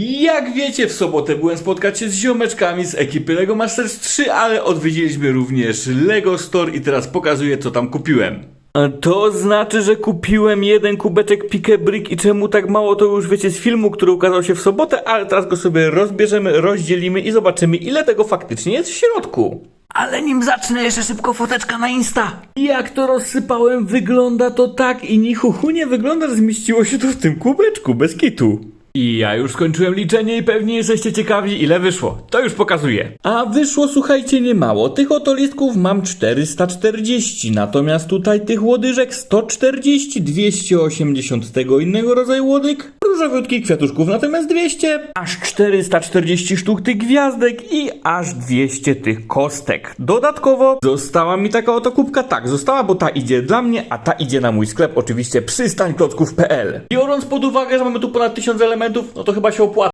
Jak wiecie, w sobotę byłem spotkać się z ziomeczkami z ekipy LEGO Masters 3, ale odwiedziliśmy również LEGO Store i teraz pokazuję co tam kupiłem. A To znaczy, że kupiłem jeden kubeczek Pique Brick i czemu tak mało to już wiecie z filmu, który ukazał się w sobotę, ale teraz go sobie rozbierzemy, rozdzielimy i zobaczymy ile tego faktycznie jest w środku. Ale nim zacznę, jeszcze szybko foteczka na Insta. Jak to rozsypałem, wygląda to tak i ni chuchu nie wygląda, że zmieściło się to w tym kubeczku, bez kitu. I ja już skończyłem liczenie i pewnie jesteście ciekawi ile wyszło. To już pokazuję. A wyszło, słuchajcie, niemało. Tych oto listków mam 440, natomiast tutaj tych łodyżek 140, 280 tego innego rodzaju łodyg, różowiutkich kwiatuszków natomiast 200, aż 440 sztuk tych gwiazdek i aż 200 tych kostek. Dodatkowo została mi taka oto kubka, tak, została, bo ta idzie dla mnie, a ta idzie na mój sklep, oczywiście przystańklocków.pl. Biorąc pod uwagę, że mamy tu ponad 1000 elementów, no to chyba się opłaca.